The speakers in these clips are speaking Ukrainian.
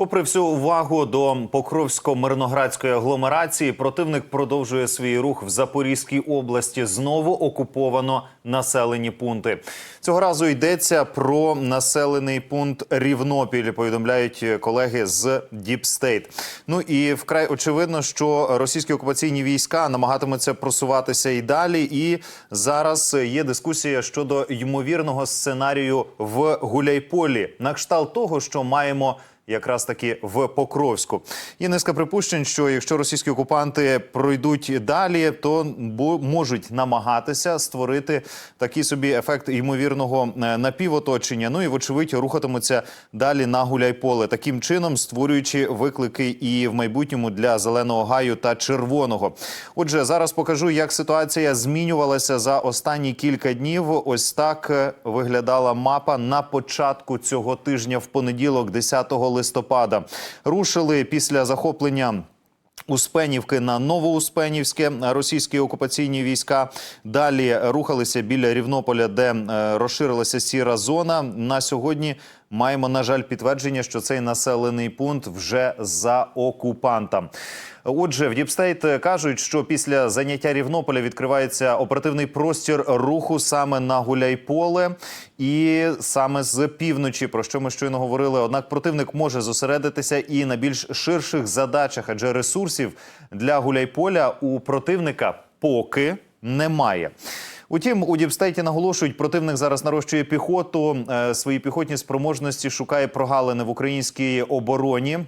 Попри всю увагу до Покровсько-мирноградської агломерації, противник продовжує свій рух в Запорізькій області. Знову окуповано населені пункти. Цього разу йдеться про населений пункт Рівнопіль. Повідомляють колеги з State. Ну і вкрай очевидно, що російські окупаційні війська намагатимуться просуватися і далі. І зараз є дискусія щодо ймовірного сценарію в Гуляйполі, на кшталт того, що маємо якраз таки в Покровську. Є низка припущень, що якщо російські окупанти пройдуть далі, то можуть намагатися створити такий собі ефект ймовірного е, напівоточення. Ну і вочевидь рухатимуться далі на гуляйполе, таким чином створюючи виклики і в майбутньому для зеленого гаю та червоного. Отже, зараз покажу, як ситуація змінювалася за останні кілька днів. Ось так е, виглядала мапа на початку цього тижня в понеділок, 10 листопада. Рушили після захоплення. Успенівки на Новоуспенівське російські окупаційні війська далі рухалися біля Рівнополя, де е, розширилася сіра зона. На сьогодні маємо на жаль підтвердження, що цей населений пункт вже за окупантом. Отже, в Діпстейт кажуть, що після заняття Рівнополя відкривається оперативний простір руху саме на Гуляйполе і саме з півночі, про що ми щойно говорили. Однак противник може зосередитися і на більш ширших задачах, адже ресурсів для Гуляйполя у противника поки немає. Утім, у Діпстейті наголошують, противник зараз нарощує піхоту, е, свої піхотні спроможності шукає прогалини в українській обороні.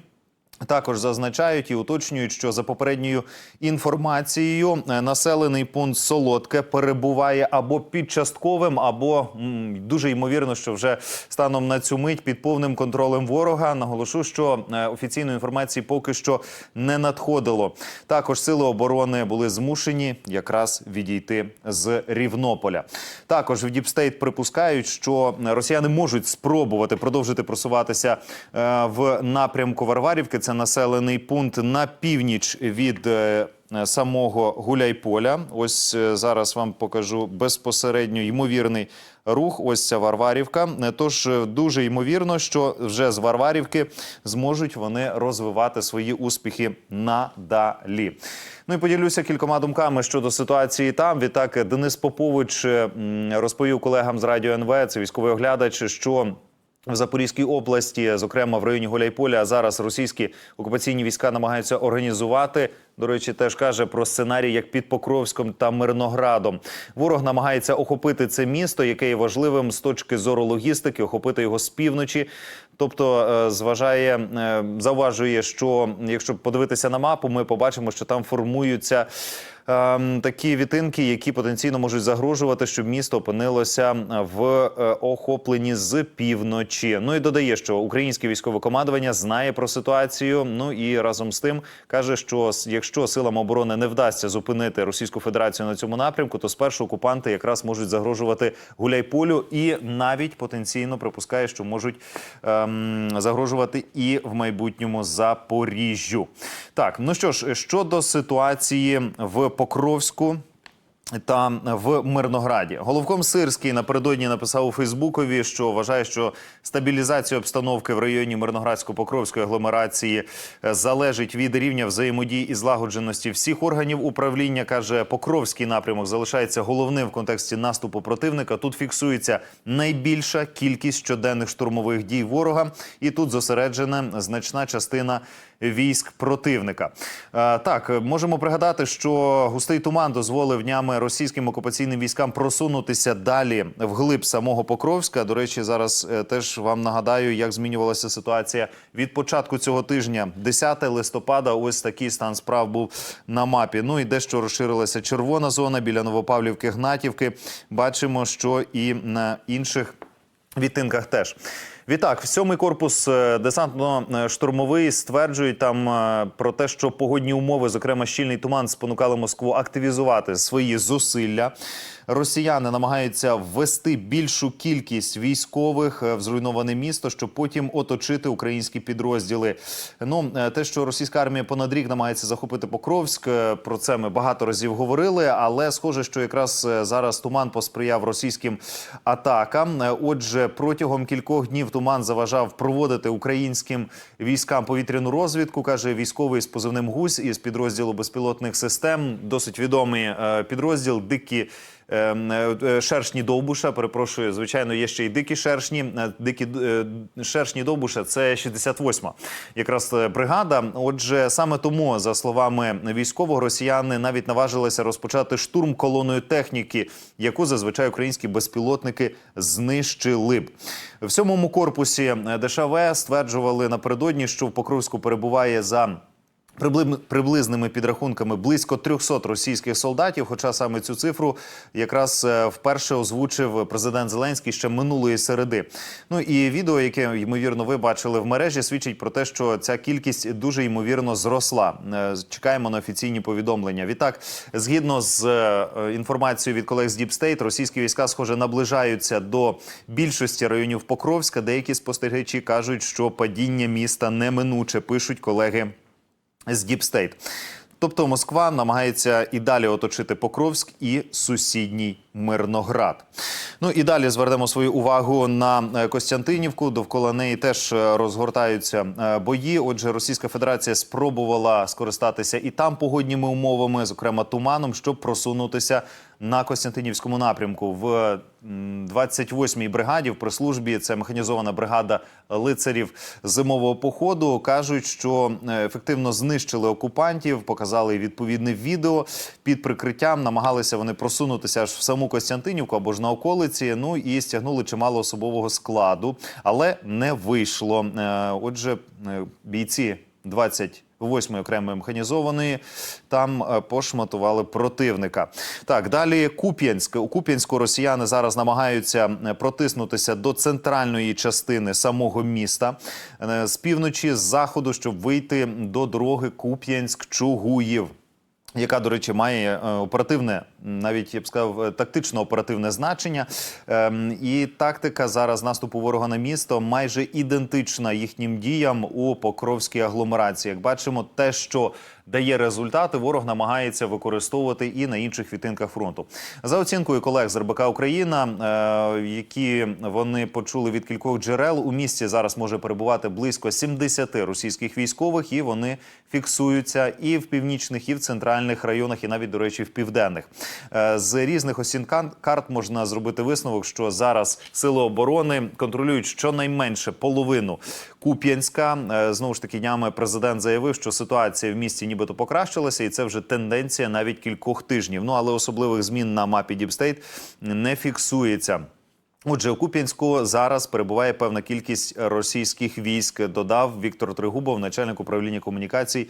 Також зазначають і уточнюють, що за попередньою інформацією е, населений пункт Солодке перебуває або під частковим, або дуже ймовірно, що вже станом на цю мить під повним контролем ворога. Наголошу, що е, офіційної інформації поки що не надходило. Також сили оборони були змушені якраз відійти з Рівнополя. Також в Діпстейт припускають, що росіяни можуть спробувати продовжити просуватися е, в напрямку Варварівки. Це населений пункт на північ від. е, Самого Гуляйполя, ось е, зараз вам покажу безпосередньо ймовірний рух. Ось ця Варварівка. Е, Тож дуже ймовірно, що вже з Варварівки зможуть вони розвивати свої успіхи надалі. Ну і поділюся кількома думками щодо ситуації там. Відтак Денис Попович розповів колегам з радіо НВ, це військовий оглядач, що в Запорізькій області, зокрема в районі Гуляйполя, зараз російські окупаційні війська намагаються організувати. До речі, теж каже про сценарій як під Покровськом та Мирноградом. Ворог намагається охопити це місто, яке є важливим з точки зору логістики, охопити його з півночі. Тобто, е, зважає, е, зауважує, що якщо подивитися на мапу, ми побачимо, що там формуються. ем, Такі вітинки, які потенційно можуть загрожувати, щоб місто опинилося в е, охопленні з півночі. Ну і додає, що українське військове командування знає про ситуацію. Ну і разом з тим каже, що с- якщо силам оборони не вдасться зупинити Російську Федерацію на цьому напрямку, то спершу окупанти якраз можуть загрожувати Гуляйполю і навіть потенційно припускає, що можуть ем, загрожувати і в майбутньому Запоріжжю. Так, ну що ж, щодо ситуації в Покровську. Та в Мирнограді головком Сирський напередодні написав у Фейсбукові, що вважає, що стабілізація обстановки в районі Мирноградсько-Покровської агломерації е, залежить від рівня взаємодії і злагодженості всіх органів управління. каже, Покровський напрямок залишається головним в контексті наступу противника. Тут фіксується найбільша кількість щоденних штурмових дій ворога, і тут зосереджена значна частина військ противника. Е, Так, можемо пригадати, що густий туман дозволив днями російським окупаційним військам просунутися далі вглиб самого Покровська. До речі, зараз е, теж вам нагадаю, як змінювалася ситуація від початку цього тижня. 10 листопада. Ось такий стан справ був на мапі. Ну і дещо розширилася червона зона біля Новопавлівки, Гнатівки. Бачимо, що і на інших відтинках теж. Відтак, сьомий корпус е, десантно-штурмовий стверджують там е, про те, що погодні умови, зокрема щільний туман, спонукали Москву активізувати свої зусилля. росіяни намагаються ввести більшу кількість військових е, в зруйноване місто, щоб потім оточити українські підрозділи. Ну те, що російська армія понад рік намагається захопити Покровськ, про це ми багато разів говорили. Але схоже, що якраз зараз туман посприяв російським атакам. Отже, протягом кількох днів туман заважав проводити українським військам повітряну розвідку, каже військовий з позивним гусь із підрозділу безпілотних систем. Досить відомий е, підрозділ дикі. Е, е, Шершні Довбуша, перепрошую, звичайно, є ще й дикі шершні. Е, Дикі шершні Довбуша це 68-ма якраз бригада. Отже, саме тому, за словами військового, росіяни навіть наважилися розпочати штурм колоною техніки, яку зазвичай українські безпілотники знищили б. В сьомому корпусі ДШВ стверджували напередодні, що в Покровську перебуває за. Прибли- Приблизними підрахунками близько 300 російських солдатів. Хоча саме цю цифру якраз е, вперше озвучив президент Зеленський ще минулої середи. Ну і відео, яке ймовірно ви бачили в мережі, свідчить про те, що ця кількість дуже ймовірно зросла. Е, Чекаємо на офіційні повідомлення. Відтак, згідно з е, інформацією від колег з State, російські війська, схоже, наближаються до більшості районів Покровська. Деякі спостерігачі кажуть, що падіння міста неминуче пишуть колеги з Діпстейт. Тобто Москва намагається і далі оточити Покровськ і сусідній Мирноград. Ну і далі звернемо свою увагу на е, Костянтинівку. Довкола неї теж е, розгортаються е, бої. Отже, Російська Федерація спробувала скористатися і там погодніми умовами, зокрема туманом, щоб просунутися на Костянтинівському напрямку в м, 28-й бригаді в прес-службі. Це механізована бригада лицарів зимового походу. кажуть, що е, ефективно знищили окупантів, показали відповідне відео під прикриттям. Намагалися вони просунутися аж в саму Костянтинівку або ж на околиці. Ну і стягнули чимало особового складу, але не вийшло. Е, Отже, е, бійці 20 8-ї окремої механізованої там е, пошматували противника. Так, далі Куп'янськ. У Куп'янську росіяни зараз намагаються е, протиснутися до центральної частини самого міста е, з півночі, з заходу, щоб вийти до дороги Куп'янськ-Чугуїв. Яка, до речі, має оперативне, навіть я б сказав, е, тактично оперативне значення. Ем, І тактика зараз наступу ворога на місто майже ідентична їхнім діям у Покровській агломерації. Як бачимо, те, що дає результати, ворог намагається використовувати і на інших відтинках фронту. За оцінкою колег з РБК Україна, е, які вони почули від кількох джерел, у місті зараз може перебувати близько 70 російських військових, і вони фіксуються і в північних, і в центральних районах, і навіть, до речі, в південних. Е, З різних осін карт можна зробити висновок, що зараз сили оборони контролюють щонайменше половину Куп'янська. Е, Знову ж таки, днями президент заявив, що ситуація в місті нібито покращилася, і це вже тенденція навіть кількох тижнів. Ну але особливих змін на мапі Діпстейт не фіксується. Отже, у Куп'янську зараз перебуває певна кількість російських військ. Додав Віктор Тригубов, начальник управління комунікацій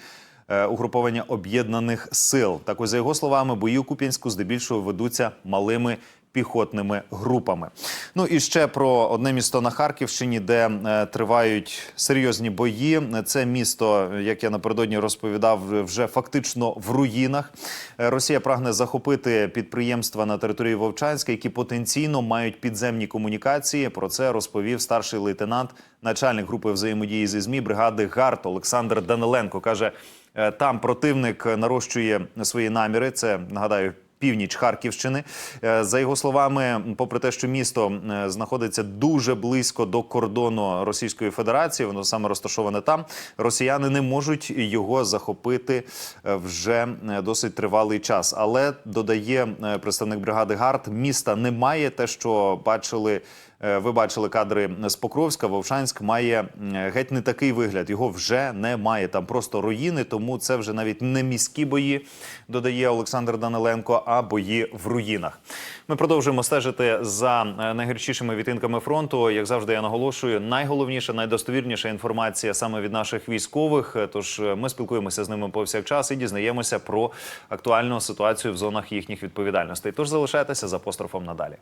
угруповання об'єднаних сил. Так ось за його словами, бої у Куп'янську здебільшого ведуться малими. Піхотними групами. Ну і ще про одне місто на Харківщині, де е, тривають серйозні бої. Це місто, як я напередодні розповідав, вже фактично в руїнах. Е, Росія прагне захопити підприємства на території Вовчанська, які потенційно мають підземні комунікації. Про це розповів старший лейтенант, начальник групи взаємодії зі змі бригади ГАРТ Олександр Даниленко. каже, е, там противник нарощує свої наміри. Це нагадаю північ Харківщини. Е, За його словами, попри те, що місто е, знаходиться дуже близько до кордону Російської Федерації, воно саме розташоване там. Росіяни не можуть його захопити е, вже досить тривалий час. Але додає представник бригади ГАРД, міста немає. Те, що бачили. Е, Ви бачили кадри з Покровська. Вовшанськ має геть не такий вигляд. Його вже немає. Там просто руїни, тому це вже навіть не міські бої, додає Олександр Даниленко, а бої в руїнах. Ми продовжуємо стежити за е, найгірчішими відтинками фронту. Як завжди, я наголошую, найголовніша, найдостовірніша інформація саме від наших військових. Е, Тож ми спілкуємося з ними повсякчас і дізнаємося про актуальну ситуацію в зонах їхніх відповідальностей. Тож залишайтеся з апострофом надалі.